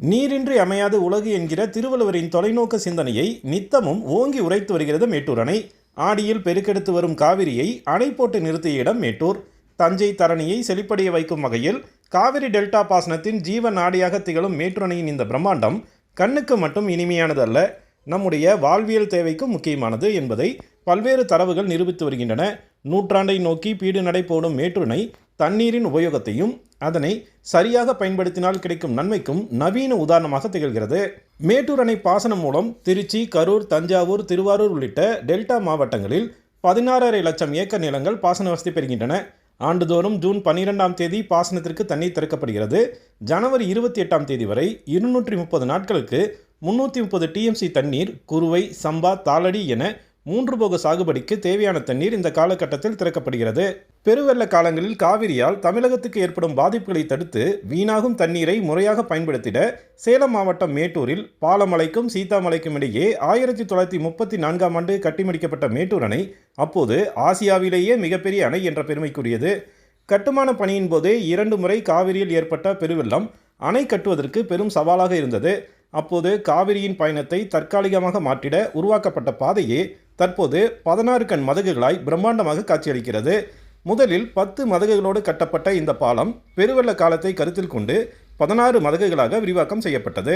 நீரின்றி அமையாது உலகு என்கிற திருவள்ளுவரின் தொலைநோக்கு சிந்தனையை நித்தமும் ஓங்கி உரைத்து வருகிறது மேட்டூர் அணை. ஆடியில் பெருக்கெடுத்து வரும் காவிரியை அணை போட்டு நிறுத்திய இடம் மேட்டூர். தஞ்சை தரணியை செழிப்படைய வைக்கும் வகையில் காவிரி டெல்டா பாசனத்தின் ஜீவ நாடியாக திகழும் மேட்டூர் அணையின் இந்த பிரம்மாண்டம் கண்ணுக்கு மட்டும் இனிமையானது அல்ல நம்முடைய வாழ்வியல் தேவைக்கும் முக்கியமானது என்பதை பல்வேறு தரவுகள் நிரூபித்து வருகின்றன. நூற்றாண்டை நோக்கி பீடு நடை போடும் மேட்டூரினை தண்ணீரின் உபயோகத்தையும் அதனை சரியாக பயன்படுத்தினால் கிடைக்கும் நன்மைக்கும் நவீன உதாரணமாக திகழ்கிறது. மேட்டூர் அணை பாசனம் மூலம் திருச்சி கரூர் தஞ்சாவூர் திருவாரூர் உள்ளிட்ட டெல்டா மாவட்டங்களில் பதினாறரை லட்சம் ஏக்கர் நிலங்கள் பாசன வசதி பெறுகின்றன. ஆண்டுதோறும் ஜூன் பன்னிரெண்டாம் தேதி பாசனத்திற்கு தண்ணீர் திறக்கப்படுகிறது. ஜனவரி இருபத்தி எட்டாம் தேதி வரை இருநூற்றி முப்பது நாட்களுக்கு முன்னூற்றி முப்பது டிஎம்சி தண்ணீர் குறுவை சம்பா தாளடி என மூன்று போக சாகுபடிக்கு தேவையான தண்ணீர் இந்த காலகட்டத்தில் திறக்கப்படுகிறது. பெருவெள்ள காலங்களில் காவிரியால் தமிழகத்துக்கு ஏற்படும் பாதிப்புகளை தடுத்து வீணாகும் தண்ணீரை முறையாக பயன்படுத்திட சேலம் மாவட்டம் மேட்டூரில் பாலமலைக்கும் சீதாமலைக்கும் இடையே ஆயிரத்தி தொள்ளாயிரத்தி முப்பத்தி நான்காம் ஆண்டு கட்டிமடிக்கப்பட்ட மேட்டூர் அணை அப்போது ஆசியாவிலேயே மிகப்பெரிய அணை என்ற பெருமைக்குரியது. கட்டுமான பணியின் போதே இரண்டு முறை காவிரியில் ஏற்பட்ட பெருவெள்ளம் அணை கட்டுவதற்கு பெரும் சவாலாக இருந்தது. அப்போது காவிரியின் பயணத்தை தற்காலிகமாக மாற்றிட உருவாக்கப்பட்ட பாதையே தற்போது பதினாறு கண் மதகுகளாய் பிரம்மாண்டமாக காட்சியளிக்கிறது. முதலில் பத்து மதகுகளோடு கட்டப்பட்ட இந்த பாலம் பெருவெள்ள காலத்தை கருத்தில் கொண்டு பதினாறு மதகுகளாக விரிவாக்கம் செய்யப்பட்டது.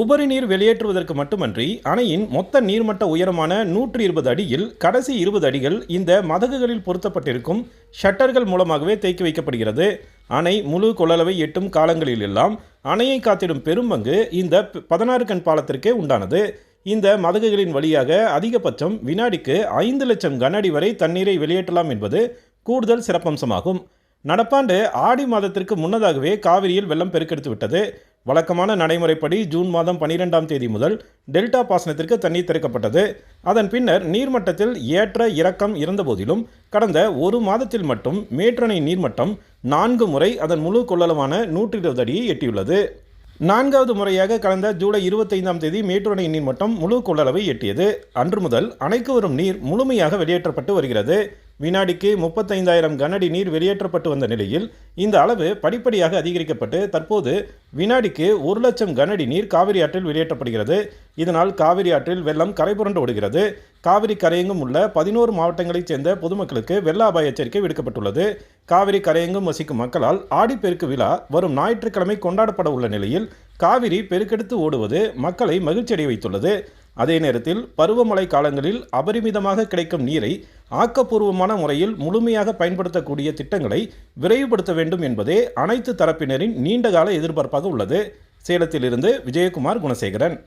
உபரி நீர் வெளியேற்றுவதற்கு மட்டுமன்றி அணையின் மொத்த நீர்மட்ட உயரமான நூற்றி இருபது அடியில் கடைசி இருபது அடிகள் இந்த மதகுகளில் பொருத்தப்பட்டிருக்கும் ஷட்டர்கள் மூலமாகவே தேக்கி வைக்கப்படுகிறது. அணை முழு கொள்ளளவை எட்டும் காலங்களிலெல்லாம் அணையை காத்திடும் பெரும்பங்கு இந்த பதினாறு கண் பாலத்திற்கே உண்டானது. இந்த மதகுகளின் வழியாக அதிகபட்சம் வினாடிக்கு ஐந்து லட்சம் கன அடி வரை தண்ணீரை வெளியேற்றலாம் என்பது கூடுதல் சிறப்பம்சமாகும். நடப்பாண்டு ஆடி மாதத்திற்கு முன்னதாகவே காவிரியில் வெள்ளம் பெருக்கெடுத்து விட்டது. வழக்கமான நடைமுறைப்படி ஜூன் மாதம் பனிரெண்டாம் தேதி முதல் டெல்டா பாசனத்திற்கு தண்ணீர் திறக்கப்பட்டது. அதன் பின்னர் நீர்மட்டத்தில் ஏற்ற இறக்கம் இருந்தபோதிலும் கடந்த ஒரு மாதத்தில் மட்டும் மேற்றணை நீர்மட்டம் நான்கு முறை அதன் முழு கொள்ளளவான நூற்றி இருபது அடியை எட்டியுள்ளது. நான்காவது முறையாக கடந்த ஜூலை இருபத்தைந்தாம் தேதி மேட்டூர் அணை நீர்மட்டம் முழு கொள்ளளவை எட்டியது. அன்று முதல் அணைக்கு வரும் நீர் முழுமையாக வெளியேற்றப்பட்டு வருகிறது. வினாடிக்கு முப்பத்தைந்தாயிரம் கனஅடி நீர் வெளியேற்றப்பட்டு வந்த நிலையில் இந்த அளவு படிப்படியாக அதிகரிக்கப்பட்டு தற்போது வினாடிக்கு ஒரு லட்சம் கனஅடி நீர் காவிரி ஆற்றில் வெளியேற்றப்படுகிறது. இதனால் காவிரி ஆற்றில் வெள்ளம் கரைபுரண்டு ஓடுகிறது. காவிரி கரையெங்கும் உள்ள பதினோரு மாவட்டங்களைச் சேர்ந்த பொதுமக்களுக்கு வெள்ள அபாய எச்சரிக்கை விடுக்கப்பட்டுள்ளது. காவிரி கரையெங்கும் வசிக்கும் மக்களால் ஆடிப்பெருக்கு விழா வரும் ஞாயிற்றுக்கிழமை கொண்டாடப்பட உள்ள நிலையில் காவிரி பெருக்கெடுத்து ஓடுவது மக்களை மகிழ்ச்சியடைய வைத்துள்ளது. அதே நேரத்தில் பருவமழை காலங்களில் அபரிமிதமாக கிடைக்கும் நீரை ஆக்கப்பூர்வமான முறையில் முழுமையாக பயன்படுத்தக்கூடிய திட்டங்களை விரைவுபடுத்த வேண்டும் என்பதே அனைத்து தரப்பினரின் நீண்டகால எதிர்பார்ப்பாக உள்ளது. சேலத்திலிருந்து விஜயகுமார் குணசேகரன்.